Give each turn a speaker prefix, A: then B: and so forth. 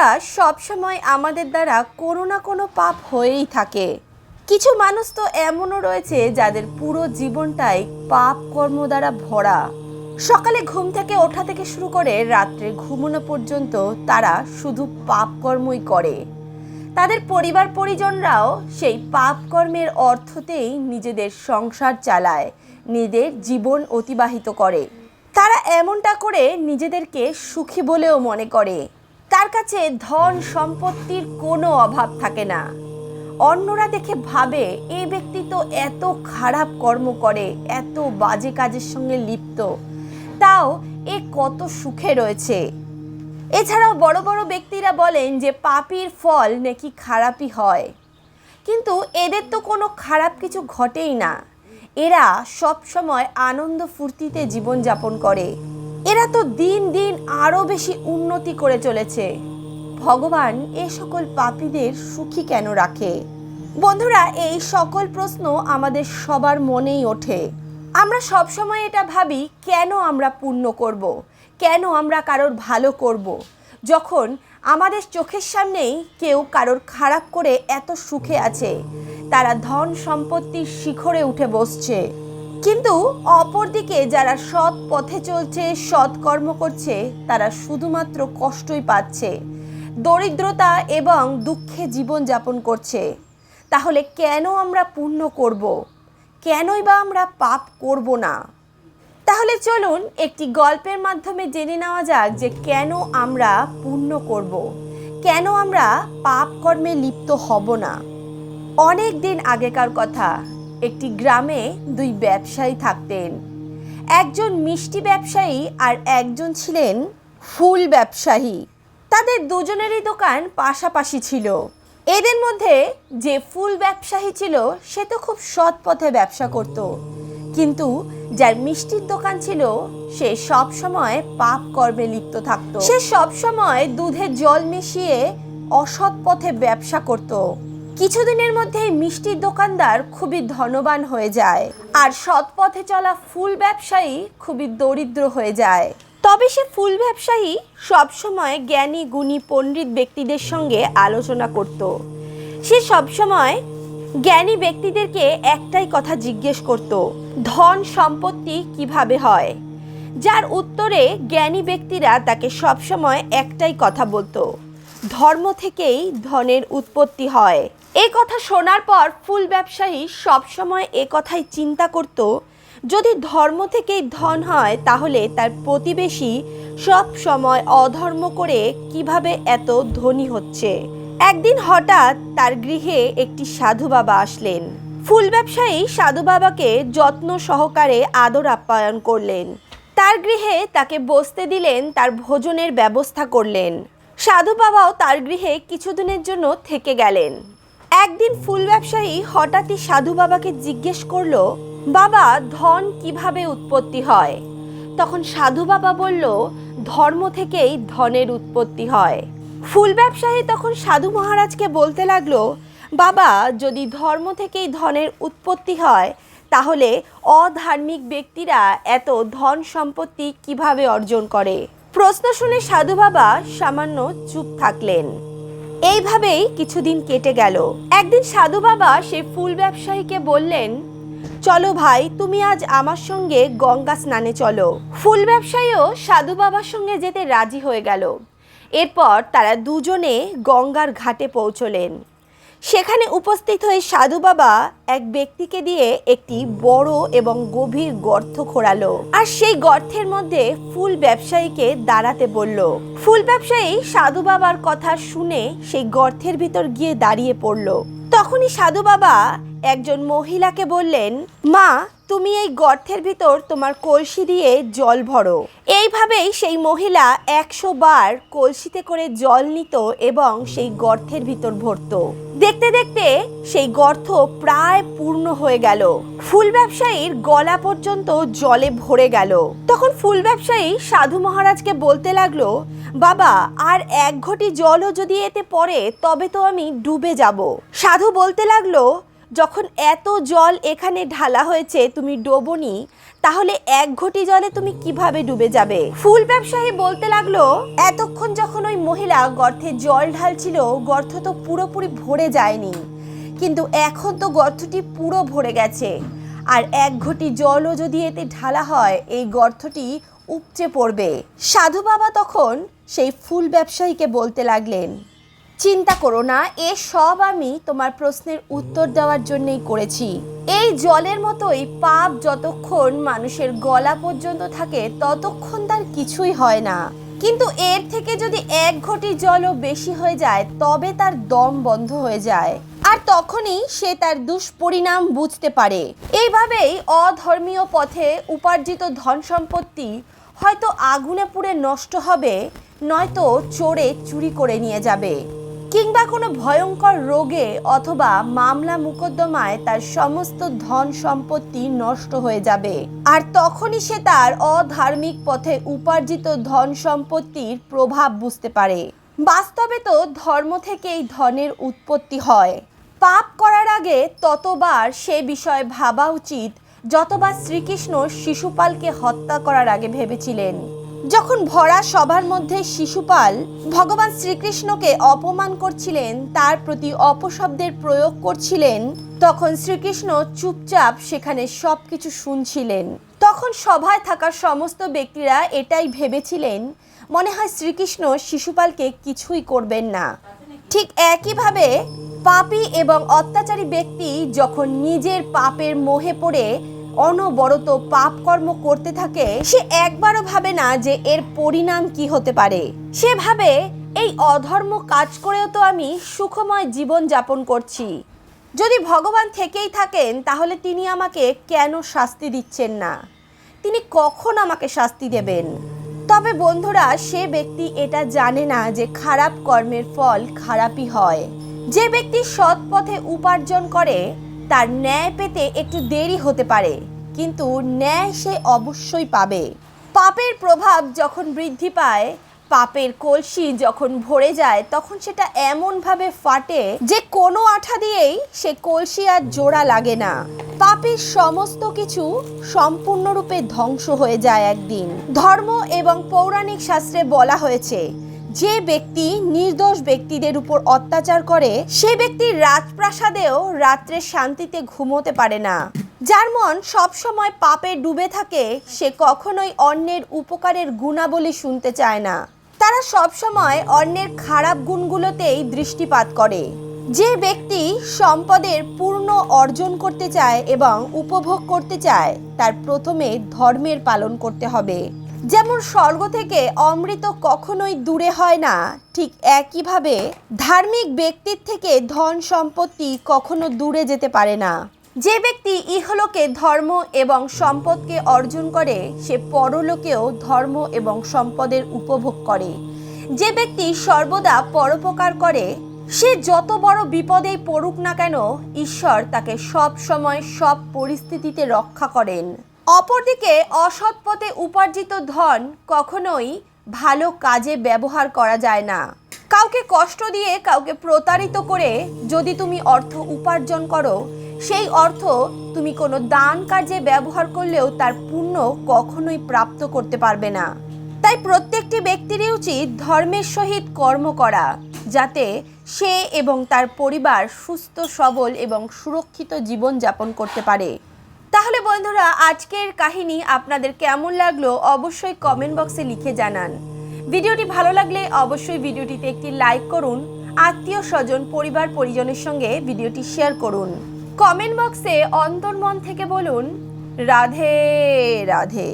A: বন্ধুরা সবসময় আমাদের দ্বারা কোনো না কোনো পাপ হয়েই থাকে। কিছু মানুষ তো এমনও রয়েছে যাদের পুরো জীবনটাই পাপ কর্ম দ্বারা ভরা। সকালে ঘুম থেকে ওঠা থেকে শুরু করে রাত্রে ঘুমানো পর্যন্ত তারা শুধু পাপ কর্মই করে। তাদের পরিবার পরিজনরাও সেই পাপ কর্মের অর্থতেই নিজেদের সংসার চালায়, নিজেদের জীবন অতিবাহিত করে। তারা এমনটা করে নিজেদেরকে সুখী বলেও মনে করে। তার কাছে ধন সম্পত্তির কোনো অভাব থাকে না। অন্যরা দেখে ভাবে এই ব্যক্তি তো এত খারাপ কর্ম করে, এত বাজে কাজের সঙ্গে লিপ্ত। তাও এ কত সুখে রয়েছে। এছাড়াও বড় বড় ব্যক্তিরা বলেন যে, পাপির ফল নাকি খারাপই হয়। কিন্তু এদের তো কোনো খারাপ কিছু ঘটেই না। এরা সব সময় আনন্দ ফুর্তিতে জীবনযাপন করে। এরা তো দিন দিন আরও বেশি উন্নতি করে চলেছে ভগবান এ সকল পাপীদের সুখী কেন রাখে বন্ধুরা, এই সকল প্রশ্ন আমাদের সবার মনেই ওঠে আমরা সব সময় এটা ভাবি, কেন আমরা পূর্ণ করব। কেন আমরা কারোর ভালো করব। যখন আমাদের চোখের সামনেই কেউ কারোর খারাপ করে এত সুখে আছে, তারা ধন সম্পত্তির শিখরে উঠে বসছে কিন্তু অপরদিকে যারা সৎ পথে চলছে, সৎ কর্ম করছে, তারা শুধুমাত্র কষ্টই পাচ্ছে, দরিদ্রতা এবং দুঃখে জীবন যাপন করছে। তাহলে কেন আমরা পুণ্য করব? কেনই বা আমরা পাপ করব না? তাহলে চলুন একটি গল্পের মাধ্যমে জেনে নেওয়া যাক যে কেন আমরা পুণ্য করব? কেন আমরা পাপ কর্মে লিপ্ত হব না? অনেক দিন আগেকার কথা। একটি গ্রামে দুই ব্যবসায়ী থাকতেন। একজন মিষ্টি ব্যবসায়ী আর একজন ছিলেন ফুল ব্যবসায়ী। তাদের দুজনেরই দোকান পাশাপাশি ছিল। এদের মধ্যে যে ফুল ব্যবসায়ী ছিল, সে তো খুব সৎ পথে ব্যবসা করত। কিন্তু যার মিষ্টির দোকান ছিল, সে সব সময় পাপ কর্মে লিপ্ত থাকতো। সে সব সময় দুধে জল মিশিয়ে অসৎ পথে ব্যবসা করত। কিছুদিনের মধ্যেই মিষ্টির দোকানদার খুবই ধনবান হয়ে যায়। আর সৎ পথে চলা ফুল ব্যবসায়ী খুবই দরিদ্র হয়ে যায়। তবে সে ফুল ব্যবসায়ী সবসময় জ্ঞানী, গুণী, পণ্ডিত ব্যক্তিদের সঙ্গে আলোচনা করত। সে সবসময় জ্ঞানী ব্যক্তিদেরকে একটাই কথা জিজ্ঞেস করত, ধন সম্পত্তি কীভাবে হয়? যার উত্তরে জ্ঞানী ব্যক্তিরা তাকে সবসময় একটাই কথা বলতো, ধর্ম থেকেই ধনের উৎপত্তি হয়। এই কথা শোনার পর ফুল ব্যবসায়ী সবসময় এ কথাই চিন্তা করত, যদি ধর্ম থেকেই ধন হয়, তাহলে তার প্রতিবেশী সব সময় অধর্ম করে কীভাবে এত ধনী হচ্ছে? একদিন হঠাৎ তার গৃহে একটি সাধু বাবা আসলেন। ফুল ব্যবসায়ী সাধু বাবাকে যত্ন সহকারে আদর আপ্যায়ন করলেন। তার গৃহে তাকে বসতে দিলেন, তার ভোজনের ব্যবস্থা করলেন। সাধু বাবাও তার গৃহে কিছুদিনের জন্য থেকে গেলেন। একদিন ফুল ব্যবসায়ী হঠাৎই সাধু বাবাকে জিজ্ঞেস করল, বাবা, ধন কীভাবে উৎপত্তি হয়? তখন সাধু বাবা বলল, ধর্ম থেকেই ধনের উৎপত্তি হয়। ফুল ব্যবসায়ী তখন সাধু মহারাজকে বলতে লাগল, বাবা, যদি ধর্ম থেকেই ধনের উৎপত্তি হয়, তাহলে অধার্মিক ব্যক্তিরা এত ধন সম্পত্তি কীভাবে অর্জন করে? প্রশ্ন শুনে সাধু বাবা সামান্য চুপ থাকলেন। এইভাবেই কিছুদিন কেটে গেল। একদিন সাধু বাবা সে ফুল ব্যবসায়ীকে বললেন, চলো ভাই, তুমি আজ আমার সঙ্গে গঙ্গা স্নানে চলো। ফুল ব্যবসায়ীও সাধু বাবার সঙ্গে যেতে রাজি হয়ে গেল। এরপর তারা দুজনে গঙ্গার ঘাটে পৌঁছলেন। সেখানে উপস্থিত হয়ে সাধু বাবা এক ব্যক্তিকে দিয়ে একটি বড় এবং গভীর গর্ত খোঁড়ালো। আর সেই গর্তের মধ্যে ফুল ব্যবসায়ীকে দাঁড়াতে বলল। ফুল ব্যবসায়ী সাধু বাবার কথা শুনে সেই গর্তের ভিতর গিয়ে দাঁড়িয়ে পড়ল। তখনই সাধু বাবা একজন মহিলাকে বললেন, মা, তুমি এই গর্তের ভিতর তোমার কলসি দিয়ে জল ভরো। এইভাবেই সেই মহিলা একশো বার কলসিতে করে জল নিত এবং সেই গর্তের ভিতর ভরতো। দেখতে দেখতে সেই গর্ত প্রায় পূর্ণ হয়ে গেল। ফুল ব্যবসায়ীর গলা পর্যন্ত জলে ভরে গেল। তখন ফুল ব্যবসায়ী সাধু মহারাজকে বলতে লাগল, বাবা, আর এক ঘটি জলও যদি এতে পড়ে, তবে তো আমি ডুবে যাব। সাধু বলতে লাগল যখন এত জল এখানে ঢালা হয়েছে তুমি ডোবনি, তাহলে এক ঘটি জলে তুমি কীভাবে ডুবে যাবে? ফুল ব্যবসায়ী বলতে লাগল, এতক্ষণ যখন ওই মহিলা গর্তে জল ঢালছিল, গর্ত তো পুরোপুরি ভরে যায়নি। কিন্তু এখন তো গর্তটি পুরো ভরে গেছে। আর এক ঘটি জলও যদি এতে ঢালা হয়, এই গর্তটি উপচে পড়বে। সাধু বাবা তখন সেই ফুল ব্যবসায়ীকে বলতে লাগলেন চিন্তা করো না, এ সব আমি তোমার প্রশ্নের উত্তর দেওয়ার জন্যই করেছি। এই জলের মতোই পাপ যতক্ষণ মানুষের গলা পর্যন্ত থাকে, ততক্ষণ তার কিছুই হয় না। কিন্তু এর থেকে যদি এক ঘটি জলও বেশি হয়ে যায়, তবে তার দম বন্ধ হয়ে যায়। আর তখনই সে তার দুষ্পরিণাম বুঝতে পারে। এইভাবেই অধর্মীয় পথে উপার্জিত ধন সম্পত্তি হয়তো আগুনে পুড়ে নষ্ট হবে, নয়তো চোরে চুরি করে নিয়ে যাবে। কিংবা কোনো ভয়ঙ্কর রোগে অথবা মামলা মোকদ্দমায় তার সমস্ত ধন সম্পত্তি নষ্ট হয়ে যাবে। আর তখনই সে তার অধার্মিক পথে উপার্জিত ধন সম্পত্তির প্রভাব বুঝতে পারে। বাস্তবে তো ধর্ম থেকেই ধনের উৎপত্তি হয়। পাপ করার আগে ততবার সে বিষয়ে ভাবা উচিত, যতবার শ্রীকৃষ্ণ শিশুপালকে হত্যা করার আগে ভেবেছিলেন। যখন ভরা সবার মধ্যে শিশুপাল ভগবান শ্রীকৃষ্ণকে অপমান করছিলেন, তার প্রতি অপশব্দের প্রয়োগ করছিলেন, তখন শ্রীকৃষ্ণ চুপচাপ সেখানে সব কিছু শুনছিলেন। তখন সভায় থাকা সমস্ত ব্যক্তিরা এটাই ভেবেছিলেন, মনে হয় শ্রীকৃষ্ণ শিশুপালকে কিছুই করবেন না। ঠিক একইভাবে পাপী এবং অত্যাচারী ব্যক্তি যখন নিজের পাপের মোহে পড়ে অনবরত পাপ কর্ম করতে থাকে, সে একবারও ভাবে না যে এর পরিণাম কি হতে পারে। সে ভাবে, এই অধর্ম কাজ করেও তো আমি সুখময় জীবন যাপন করছি। যদি ভগবান থেকেই থাকেন, তাহলে তিনি আমাকে কেন শাস্তি দিচ্ছেন না? তিনি কখন আমাকে শাস্তি দেবেন? তবে বন্ধুরা, সে ব্যক্তি এটা জানে না যে খারাপ কর্মের ফল খারাপই হয়। যে ব্যক্তি সৎ পথে উপার্জন করে তার ন্যায় পেতে একটু দেরি হতে পারে, কিন্তু ন্যায় সে অবশ্যই পাবে। পাপের প্রভাব যখন বৃদ্ধি পায়, পাপের কলসি যখন ভরে যায়, তখন সেটা এমনভাবে ফাটে যে কোনো আঠা দিয়েই সে কলসি আর জোড়া লাগে না। পাপের সমস্ত কিছু সম্পূর্ণরূপে ধ্বংস হয়ে যায় একদিন। ধর্ম এবং পৌরাণিক শাস্ত্রে বলা হয়েছে যে ব্যক্তি নির্দোষ ব্যক্তিদের উপর অত্যাচার করে, সে ব্যক্তি রাজপ্রাসাদেও রাত্রে শান্তিতে ঘুমোতে পারে না। যার মন সবসময় পাপে ডুবে থাকে, সে কখনোই অন্যের উপকারের গুণাবলী শুনতে চায় না। তারা সবসময় অন্যের খারাপ গুণগুলোতেই দৃষ্টিপাত করে। যে ব্যক্তি সম্পদের পূর্ণ অর্জন করতে চায় এবং উপভোগ করতে চায়, তার প্রথমে ধর্মের পালন করতে হবে। যেমন স্বর্গ থেকে অমৃত কখনোই দূরে হয় না, ঠিক একইভাবে ধার্মিক ব্যক্তির থেকে ধন সম্পত্তি কখনো দূরে যেতে পারে না। যে ব্যক্তি ইহলোকে ধর্ম এবং সম্পদকে অর্জন করে, সে পরলোকেও ধর্ম এবং সম্পদের উপভোগ করে। যে ব্যক্তি সর্বদা পরোপকার করে, সে যত বড় বিপদেই পড়ুক না কেন, ঈশ্বর তাকে সব সময় সব পরিস্থিতিতে রক্ষা করেন। অপরদিকে অসৎ পথে উপার্জিত ধন কখনোই ভালো কাজে ব্যবহার করা যায় না। কাউকে কষ্ট দিয়ে কাউকে প্রতারিত করে যদি তুমি অর্থ উপার্জন করো, সেই অর্থ তুমি কোনো দান কাজে ব্যবহার করলেও তার পুণ্য কখনোই প্রাপ্ত করতে পারবে না। তাই প্রত্যেকটি ব্যক্তিরই উচিত ধর্মের সহিত কর্ম করা, যাতে সে এবং তার পরিবার সুস্থ, সবল এবং সুরক্ষিত জীবন যাপন করতে পারে। তাহলে বন্ধুরা, আজকের কাহিনী আপনাদের কেমন লাগল অবশ্যই কমেন্ট বক্সে লিখে জানান। ভিডিওটি ভালো লাগলে অবশ্যই ভিডিওটিতে একটি লাইক করুন, আত্মীয় স্বজন, পরিবার, পরিজনের সঙ্গে ভিডিওটি শেয়ার করুন। কমেন্ট বক্সে অন্তর্মন থেকে বলুন, রাধে রাধে।